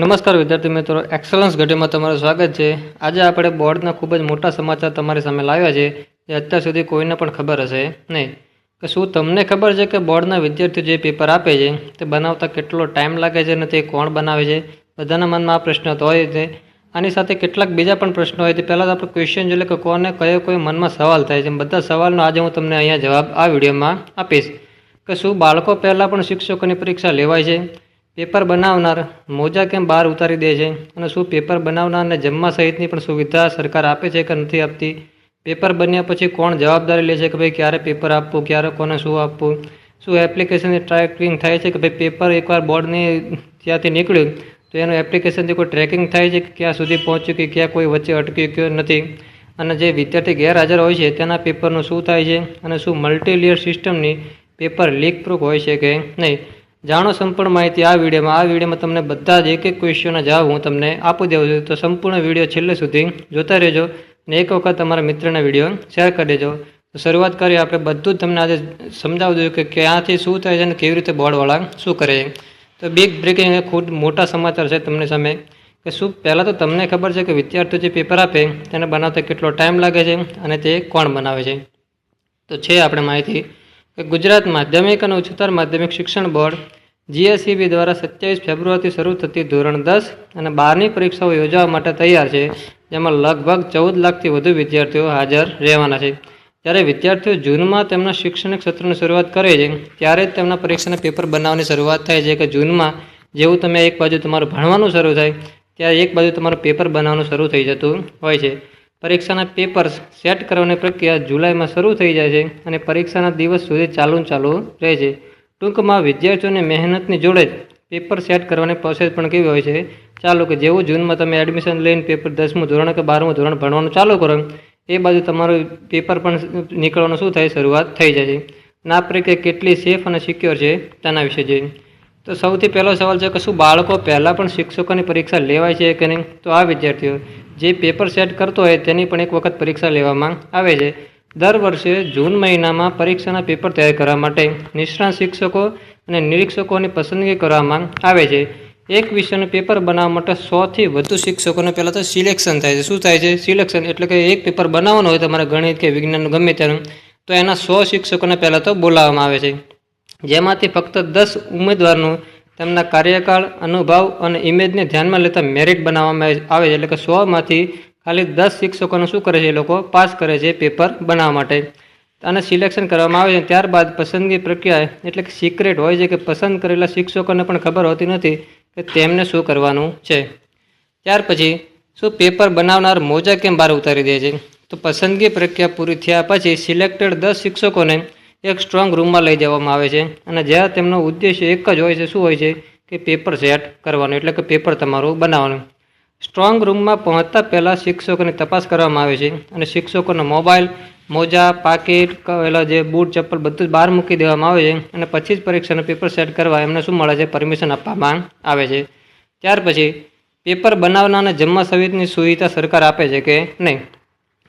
નમસ્કાર વિદ્યાર્થી મિત્રો. એક્સલન્સ ઘટીમાં તમારું સ્વાગત છે. આજે આપણે બોર્ડના ખૂબ જ મોટા સમાચાર તમારી સામે લાવ્યા છે, જે અત્યાર સુધી કોઈને પણ ખબર હશે નહીં. કે શું તમને ખબર છે કે બોર્ડના વિદ્યાર્થીઓ જે પેપર આપે છે, તે બનાવતા કેટલો ટાઈમ લાગે છે અને તે કોણ બનાવે છે? બધાના મનમાં આ પ્રશ્ન તો હોય છે. આની સાથે કેટલાક બીજા પણ પ્રશ્નો હોય તે પહેલાં આપણે ક્વેશ્ચન જોઈએ કે કોને કયો કોઈ મનમાં સવાલ થાય છે. બધા સવાલનો આજે હું તમને અહીંયા જવાબ આ વિડીયોમાં આપીશ. કે શું બાળકો પહેલાં પણ શિક્ષકોની પરીક્ષા લેવાય છે? પેપર બનાવનાર મોજા કેમ બહાર ઉતારી દે છે? અને શું પેપર બનાવનારને જમવા સહિતની પણ સુવિધા સરકાર આપે છે કે નથી આપતી? પેપર બન્યા પછી કોણ જવાબદારી લે છે કે ભાઈ ક્યારે પેપર આપવું, ક્યારે કોને શું આપવું? શું એપ્લિકેશનની ટ્રેકિંગ થાય છે કે ભાઈ પેપર એકવાર બોર્ડની ત્યાંથી નીકળ્યું તો એનું એપ્લિકેશનથી કોઈ ટ્રેકિંગ થાય છે કે ક્યાં સુધી પહોંચ્યું કે ક્યાં કોઈ વચ્ચે અટકી ગયો નથી? અને જે વિદ્યાર્થી ગેરહાજર હોય છે તેના પેપરનું શું થાય છે? અને શું મલ્ટીલેયર સિસ્ટમની પેપર લીક પ્રૂફ હોય છે કે નહીં? જાણો સંપૂર્ણ માહિતી આ વિડીયોમાં. આ વિડીયોમાં તમને બધા જ એક એક ક્વેશ્ચનના જવાબ હું તમને આપી દઉં છું. તો સંપૂર્ણ વીડિયો છેલ્લે સુધી જોતા રહેજો અને એક વખત તમારા મિત્રના વીડિયો શેર કરી દેજો. તો શરૂઆત કરીએ આપણે. બધું જ તમને આજે સમજાવી દઉં કે ક્યાંથી શું થાય છે અને કેવી રીતે બોર્ડવાળા શું કરે છે. તો બિગ બ્રેકિંગ એ ખૂબ મોટા સમાચાર છે તમને સામે. કે શું પહેલાં તો તમને ખબર છે કે વિદ્યાર્થીઓ જે પેપર આપે તેને બનાવતા કેટલો ટાઈમ લાગે છે અને તે કોણ બનાવે છે. તો છે આપણે માહિતી. ગુજરાત માધ્યમિક અને ઉચ્ચતર માધ્યમિક શિક્ષણ બોર્ડ જીએસઈબી દ્વારા સત્યાવીસ ફેબ્રુઆરીથી શરૂ થતી ધોરણ દસ અને બારની પરીક્ષાઓ યોજવા માટે તૈયાર છે, જેમાં લગભગ ચૌદ લાખથી વધુ વિદ્યાર્થીઓ હાજર રહેવાના છે. જ્યારે વિદ્યાર્થીઓ જૂનમાં તેમના શૈક્ષણિક સત્રની શરૂઆત કરે છે, ત્યારે જ તેમના પરીક્ષાના પેપર બનાવવાની શરૂઆત થાય છે કે જૂનમાં જેવું તમે એક બાજુ તમારું ભણવાનું શરૂ થાય, ત્યારે એક બાજુ તમારું પેપર બનાવવાનું શરૂ થઈ જતું હોય છે. પરીક્ષાના પેપર્સ સેટ કરવાની પ્રક્રિયા જુલાઈમાં શરૂ થઈ જાય છે અને પરીક્ષાના દિવસ સુધી ચાલુ ચાલુ રહે છે. ટૂંકમાં વિદ્યાર્થીઓને મહેનતની જોડે જ પેપર સેટ કરવાની પ્રોસેસ પણ કેવી હોય છે? ચાલો કે જેવું જૂનમાં તમે એડમિશન લઈને પેપર દસમું ધોરણ કે બારમું ધોરણ ભણવાનું ચાલુ કરો, એ બાજુ તમારું પેપર પણ નીકળવાનું શું થાય? શરૂઆત થઈ જાય છે. ના પ્રક્રિયા કેટલી સેફ અને સિક્યોર છે તેના વિશે જોઈએ. તો સૌથી પહેલો સવાલ છે કે શું બાળકો પહેલાં પણ શિક્ષકોની પરીક્ષા લેવાય છે કે નહીં? તો આ વિદ્યાર્થીઓ જે પેપર સેટ કરતો હોય તેની પણ એક વખત પરીક્ષા લેવામાં આવે છે. દર વર્ષે જૂન મહિનામાં પરીક્ષાના પેપર તૈયાર કરવા માટે નિષ્ણાત શિક્ષકો અને નિરીક્ષકોની પસંદગી કરવામાં આવે છે. એક વિષયનું પેપર બનાવવા માટે સોથી વધુ શિક્ષકોને પહેલાં તો સિલેક્શન થાય છે. શું થાય છે? સિલેક્શન એટલે કે એક પેપર બનાવવાનું હોય તમારે ગણિત કે વિજ્ઞાનનું, ગમે તેનું, તો એના સો શિક્ષકોને પહેલાં તો બોલાવવામાં આવે છે. જેમાંથી ફક્ત દસ ઉમેદવારનું તેમના કાર્યકાળ, અનુભવ અને ઇમેજને ધ્યાનમાં લેતા મેરિટ બનાવવામાં આવે છે. એટલે કે સોમાંથી ખાલી દસ શિક્ષકોને શું કરે છે એ લોકો પાસ કરે છે પેપર બનાવવા માટે. અને સિલેક્શન કરવામાં આવે છે. ત્યારબાદ પસંદગી પ્રક્રિયા એટલે કે સિક્રેટ હોય છે કે પસંદ કરેલા શિક્ષકોને પણ ખબર હોતી નથી કે તેમને શું કરવાનું છે. ત્યાર પછી શું પેપર બનાવનાર મોજા કેમ બહાર ઉતારી દે છે? તો પસંદગી પ્રક્રિયા પૂરી થયા પછી સિલેક્ટેડ દસ શિક્ષકોને એક સ્ટ્રોંગ રૂમમાં લઈ જવામાં આવે છે. અને જ્યાં તેમનો ઉદ્દેશ્ય એક જ હોય છે, શું હોય છે? કે પેપર સેટ કરવાનું, એટલે કે પેપર તમારું બનાવવાનું. સ્ટ્રોંગ રૂમમાં પહોંચતા પહેલાં શિક્ષકોની તપાસ કરવામાં આવે છે. અને શિક્ષકોનો મોબાઈલ, મોજા, પાકીટ પેલા જે બૂટ, ચપ્પલ બધું જ બહાર મૂકી દેવામાં આવે છે. અને પછી જ પરીક્ષાનું પેપર સેટ કરવા એમને શું મળે છે? પરમિશન આપવામાં આવે છે. ત્યાર પછી પેપર બનાવનારને જમવા સહિતની સુવિધા સરકાર આપે છે કે નહીં?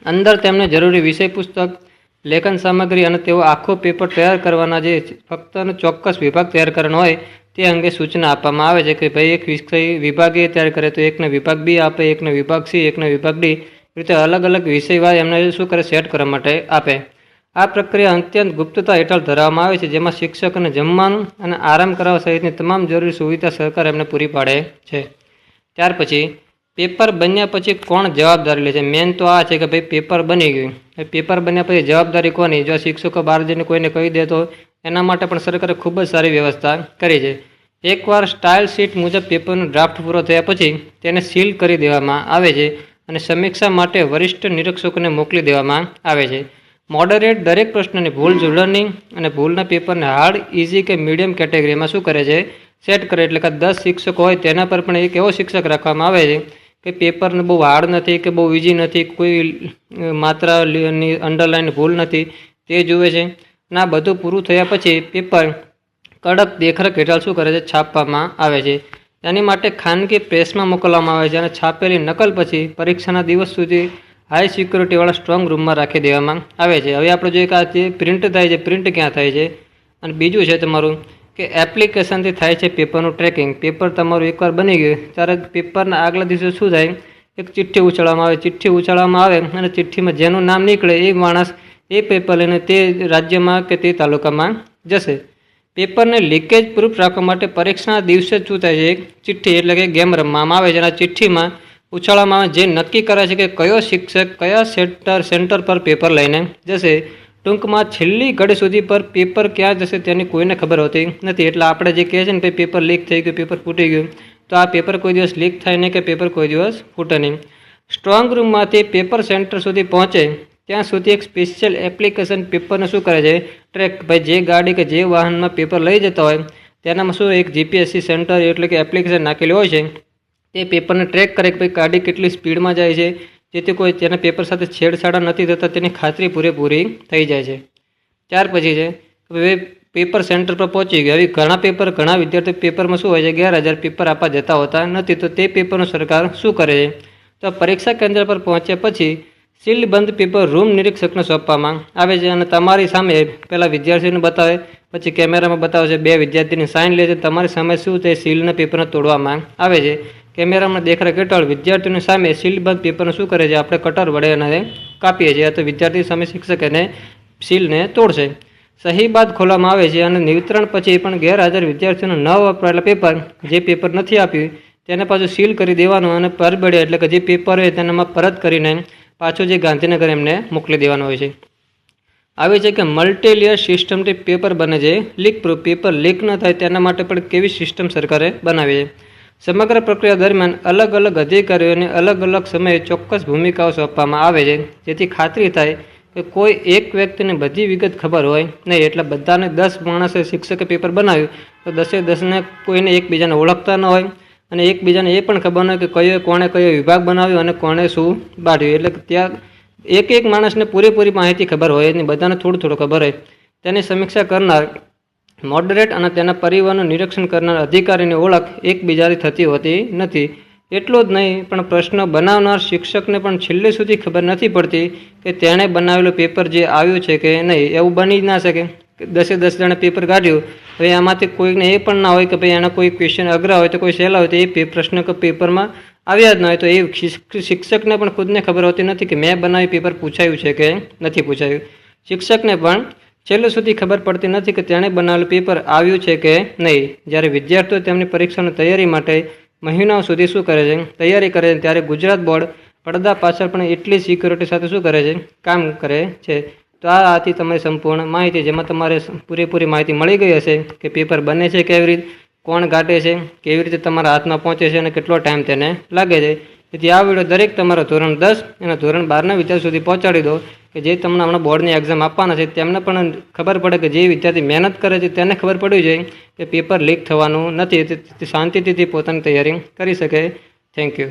અંદર તેમને જરૂરી વિષય પુસ્તક લેખન સામગ્રી અને તેઓ આખો પેપર તૈયાર કરવાના જે ફક્ત ચોક્કસ વિભાગ તૈયાર કરવાનો હોય, તે અંગે સૂચના આપવામાં આવે છે કે ભાઈ એક વિષય વિભાગે તૈયાર કરે તો એકને વિભાગ બી આપે, એકને વિભાગ સી, એકને વિભાગ ડી. રીતે અલગ અલગ વિષયવાર એમને શું કરે, સેટ કરવા માટે આપે. આ પ્રક્રિયા અત્યંત ગુપ્તતા હેઠળ ધરાવવામાં આવે છે, જેમાં શિક્ષકને જમવાનું અને આરામ કરવા સહિતની તમામ જરૂરી સુવિધા સરકાર એમને પૂરી પાડે છે. ત્યાર પછી પેપર બન્યા પછી કોણ જવાબદારી લે છે? મેન તો આ છે કે ભાઈ પેપર બની ગયું. પેપર બન્યા પછી જવાબદારી કોની? જો શિક્ષકો બહાર જઈને કોઈને કહી દે તો એના માટે પણ સરકારે ખૂબ જ સારી વ્યવસ્થા કરી છે. એકવાર સ્ટાઇલ શીટ મુજબ પેપરનો ડ્રાફ્ટ પૂરો થયા પછી તેને સીલ કરી દેવામાં આવે છે અને સમીક્ષા માટે વરિષ્ઠ નિરીક્ષકોને મોકલી દેવામાં આવે છે. મોડરેટ દરેક પ્રશ્નની ભૂલ લર્નિંગ અને ભૂલના પેપરને હાર્ડ ઇઝી કે મીડિયમ કેટેગરીમાં શું કરે છે? સેટ કરે એટલે કે દસ શિક્ષકો હોય તેના પર પણ એક એવો શિક્ષક રાખવામાં આવે છે. કે પેપરને બહુ હાર્ડ નથી કે બહુ ઇઝી નથી, કોઈ માત્રાની અંડરલાઇન ભૂલ નથી, તે જુએ છે. અને આ બધું પૂરું થયા પછી પેપર કડક દેખરેખ હેઠળ શું કરે છે? છાપવામાં આવે છે. તેની માટે ખાનગી પ્રેસમાં મોકલવામાં આવે છે અને છાપેલી નકલ પછી પરીક્ષાના દિવસ સુધી હાઈ સિક્યુરિટીવાળા સ્ટ્રોંગ રૂમમાં રાખી દેવામાં આવે છે. હવે આપણે જોઈએ કે આ જે પ્રિન્ટ થાય છે પ્રિન્ટ ક્યાં થાય છે? અને બીજું છે તમારું કે એપ્લિકેશનથી થાય છે પેપરનું ટ્રેકિંગ પેપર તમારું એકવાર બની ગયું, ત્યારે પેપરના આગલા દિવસે શું થાય? એક ચિઠ્ઠી ઉછાળવામાં આવે. ચિઠ્ઠી ઉછાળવામાં આવે અને ચિઠ્ઠીમાં જેનું નામ નીકળે એ માણસ એ પેપર લઈને તે રાજ્યમાં કે તે તાલુકામાં જશે. પેપરને લીકેજ પ્રૂફ રાખવા માટે પરીક્ષાના દિવસે શું થાય છે? ચિઠ્ઠી એટલે કે ગેમ રમવામાં આવે છે. અને ચિઠ્ઠીમાં ઉછાળવામાં આવે જે નક્કી કરે છે કે કયો શિક્ષક કયા સેન્ટર સેન્ટર પર પેપર લઈને જશે. ટૂંકમાં છેલ્લી ઘડી સુધી પર પેપર ક્યાં જશે તેની કોઈને ખબર હોતી નથી. એટલે આપણે જે કહે છે ને, ભાઈ પેપર લીક થઈ ગયું પેપર ફૂટી ગયું, તો આ પેપર કોઈ દિવસ લીક થાય નહીં કે પેપર કોઈ દિવસ ફૂટે નહીં. સ્ટ્રોંગ રૂમમાંથી પેપર સેન્ટર સુધી પહોંચે, ત્યાં સુધી એક સ્પેશિયલ એપ્લિકેશન પેપરને શું કરે છે? ટ્રેક ભાઈ, જે ગાડી કે જે વાહનમાં પેપર લઈ જતા હોય, તેનામાં શું એક જીપીએસસી સેન્ટર એટલે કે એપ્લિકેશન નાખેલી હોય છે? તે પેપરને ટ્રેક કરે કે, ભાઈ, ગાડી કેટલી સ્પીડમાં જાય છે? જેથી કોઈ તેના પેપર સાથે છેડછાડા નથી થતા, તેની ખાતરી પૂરેપૂરી થઈ જાય છે. ત્યાર પછી છે, હવે પેપર સેન્ટર પર પહોંચી ગયા. હવે ઘણા પેપર ઘણા વિદ્યાર્થીઓ પેપરમાં શું હોય છે ગેરહાજર પેપર આપવા જતા હોતા નથી, તો તે પેપરનું સરકાર શું કરે છે? તો પરીક્ષા કેન્દ્ર પર પહોંચ્યા પછી સીલ બંધ પેપર રૂમ નિરીક્ષકને સોંપવામાં આવે છે અને તમારી સામે પહેલાં વિદ્યાર્થીઓને બતાવે, પછી કેમેરામાં બતાવે છે, બે વિદ્યાર્થીની સાઇન લે છે, તમારી સામે શું તે સીલના પેપરને તોડવામાં આવે છે. કેમેરામાં દેખાડે કેટલા વિદ્યાર્થીઓની સામે સીલ બંધ પેપરને શું કરે છે? આપણે કટર વડે એને કાપીએ છીએ. તો વિદ્યાર્થી સામે શિક્ષક એને સીલને તોડશે. સહી બાદ ખોલવામાં આવે છે અને નિવિતરણ પછી પણ ગેરહાજર વિદ્યાર્થીઓને ન વપરાયેલા પેપર જે પેપર નથી આપ્યું, તેને પાછું સીલ કરી દેવાનું અને પરબડે એટલે કે જે પેપર હોય તેનામાં પરત કરીને પાછું જે ગાંધીનગર એમને મોકલી દેવાનું હોય છે. આવે છે કે મલ્ટીલેયર સિસ્ટમથી પેપર બને છે. લીક પ્રૂફ પેપર લીક ન થાય તેના માટે પણ કેવી સિસ્ટમ સરકારે બનાવી છે? સમગ્ર પ્રક્રિયા દરમિયાન અલગ અલગ અધિકારીઓને અલગ અલગ સમયે ચોક્કસ ભૂમિકાઓ સોંપવામાં આવે છે. જેથી ખાતરી થાય કે કોઈ એક વ્યક્તિને બધી વિગત ખબર હોય નહીં. એટલે બધાને દસ માણસે શિક્ષકે પેપર બનાવ્યું તો દસે દસને કોઈને એકબીજાને ઓળખતા ન હોય અને એકબીજાને એ પણ ખબર ન હોય કે કયો, કોણે કયો વિભાગ બનાવ્યો અને કોણે શું બાંધ્યું. એટલે ત્યાં એક એક માણસને પૂરેપૂરી માહિતી ખબર હોય નહીં બધાને થોડું થોડું ખબર હોય. તેની સમીક્ષા કરનાર મોડરેટ અને તેના પરિવારનું નિરીક્ષણ કરનાર અધિકારીની ઓળખ એકબીજાથી થતી હોતી નથી. એટલું જ નહીં, પણ પ્રશ્ન બનાવનાર શિક્ષકને પણ છેલ્લે સુધી ખબર નથી પડતી કે તેણે બનાવેલું પેપર જે આવ્યું છે કે નહીં, એવું બની જ ના શકે. દસે દસ જણે પેપર કાઢ્યું, હવે આમાંથી કોઈને એ પણ ના હોય કે ભાઈ એના કોઈ ક્વેશ્ચન અઘરા હોય તો કોઈ સહેલા હોય તો એ પ્રશ્ન પેપરમાં આવ્યા જ ન હોય તો એ શિક્ષકને પણ ખુદને ખબર હોતી નથી કે મેં બનાવી પેપર પૂછાયું છે કે નથી પૂછાયું. શિક્ષકને પણ છેલ્લે સુધી ખબર પડતી નથી કે તેણે બનાવેલું પેપર આવ્યું છે કે નહીં. જ્યારે વિદ્યાર્થીઓ તેમની પરીક્ષાની તૈયારી માટે મહિનાઓ સુધી શું કરે છે? તૈયારી કરે છે ત્યારે ગુજરાત બોર્ડ પડદા પાછળ પણ એટલી સિક્યોરિટી સાથે શું કરે છે? કામ કરે છે. તો આ હતી તમારી સંપૂર્ણ માહિતી. જેમાં તમારે પૂરેપૂરી માહિતી મળી ગઈ હશે કે પેપર બને છે કેવી રીતે, કોણ કાઢે છે, કેવી રીતે તમારા હાથમાં પહોંચે છે અને કેટલો ટાઈમ તેને લાગે છે. તેથી આ વીડિયો દરેક તમારા ધોરણ દસ અને ધોરણ બારના વિચાર સુધી પહોંચાડી દો. કે જે તમને હમણાં બોર્ડની એક્ઝામ આપવાના છે, તેમને પણ ખબર પડે કે જે વિદ્યાર્થી મહેનત કરે છે, તેને ખબર પડવી જોઈએ કે પેપર લીક થવાનું નથી. શાંતિથી પોતાની તૈયારી કરી શકે. Thank you